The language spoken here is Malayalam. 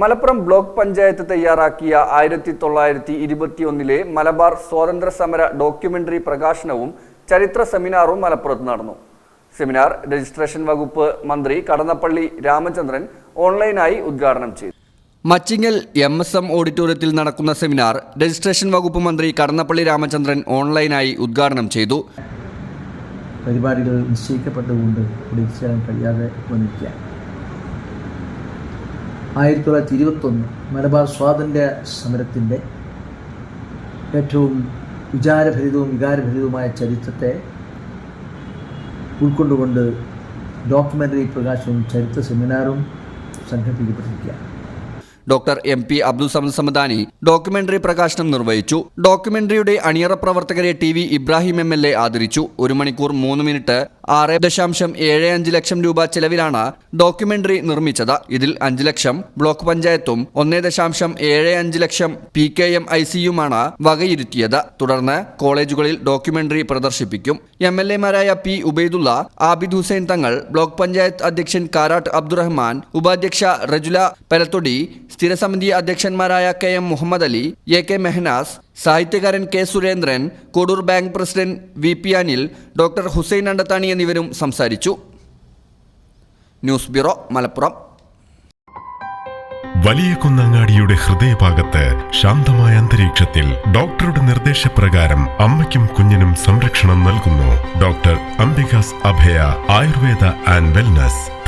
മലപ്പുറം ബ്ലോക്ക് പഞ്ചായത്ത് തയ്യാറാക്കിയ ആയിരത്തി തൊള്ളായിരത്തി ഇരുപത്തിയൊന്നിലെ മലബാർ സ്വാതന്ത്ര്യ സമര ഡോക്യുമെന്ററി പ്രകാശനവും ചരിത്ര സെമിനാറും മലപ്പുറത്ത് നടന്നു. സെമിനാർ രജിസ്ട്രേഷൻ വകുപ്പ് മന്ത്രി കടന്നപ്പള്ളി രാമചന്ദ്രൻ ഓൺലൈനായി ഉദ്ഘാടനം ചെയ്തു. മച്ചിങ്ങൽ എം എസ് എം ഓഡിറ്റോറിയത്തിൽ നടക്കുന്ന സെമിനാർ രജിസ്ട്രേഷൻ വകുപ്പ് മന്ത്രി കടന്നപ്പള്ളി രാമചന്ദ്രൻ ഓൺലൈനായി ഉദ്ഘാടനം ചെയ്തു. പരിപാടികൾ നിശ്ചയിക്കപ്പെട്ടുകൊണ്ട് എത്തിച്ചേരാൻ കഴിയാതെ വന്നിരിക്കുകയാണ്. ആയിരത്തി തൊള്ളായിരത്തി ഇരുപത്തൊന്ന് മലബാർ സ്വാതന്ത്ര്യ സമരത്തിന്റെ ഏറ്റവും വിചാരഭരിതവും വികാരഭരിതവുമായ ചരിത്രത്തെ ഉൾക്കൊണ്ടുകൊണ്ട് ഡോക്യുമെന്ററി പ്രകാശവും ചരിത്ര സെമിനാറും സംഘടിപ്പിക്കപ്പെട്ടിരിക്കുകയാണ്. Doctor M P Abdul Samad Samadani documentary പ്രകാശനം നിർവഹിച്ചു. ഡോക്യുമെന്ററിയുടെ അണിയറ പ്രവർത്തകരെ T V Ibrahim M L A ആദരിച്ചു. ഒരു മണിക്കൂർ മൂന്ന് മിനിറ്റ് ആറ് ദശാംശം ഏഴ് അഞ്ച് ലക്ഷം രൂപ ചെലവിലാണ് ഡോക്യുമെന്ററി നിർമ്മിച്ചത്. ഇതിൽ അഞ്ച് ലക്ഷം ബ്ലോക്ക് പഞ്ചായത്തും ഒന്നേ ദശാംശം ഏഴ് അഞ്ച് ലക്ഷം പി കെ എം ഐ സിയുമാണ് വകയിരുത്തിയത്. തുടർന്ന് കോളേജുകളിൽ ഡോക്യുമെന്ററി പ്രദർശിപ്പിക്കും. എം എൽ എമാരായ പി ഉബൈദുള്ള ആബിദ് ഹുസൈൻ തങ്ങൾ ബ്ലോക്ക് പഞ്ചായത്ത് അധ്യക്ഷൻ കാരാട്ട് അബ്ദുറഹ്മാൻ ഉപാധ്യക്ഷ റജുല പെലത്തൊടി സ്ഥിരസമിതി അധ്യക്ഷന്മാരായ K M Muhammad Ali A K Mehnas സാഹിത്യകാരൻ K Surendran Kodur bank president V P Anil doctor Hussain Andathani എന്നിവരും സംസാരിച്ചു. News bureau Malappuram. വലിയ കുന്നങ്ങാടിയുടെ ഹൃദയഭാഗത്ത് ശാന്തമായ അന്തരീക്ഷത്തിൽ ഡോക്ടറുടെ നിർദ്ദേശപ്രകാരം അമ്മയ്ക്കും കുഞ്ഞിനും സംരക്ഷണം നൽകുന്നു doctor Ambika's Abhaya Ayurveda and wellness.